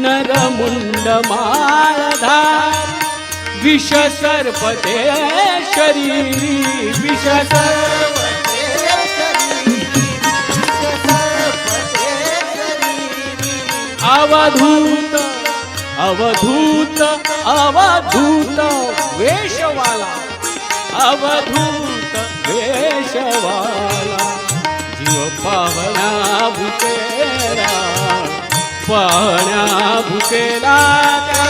नरमुंड माळधारी विष सर्पते शरीरी विष अवधूत अवधूत अवधूत वेशवाला अवधूत वेशवाला जीव पावला पाण्या भुकेला त्या.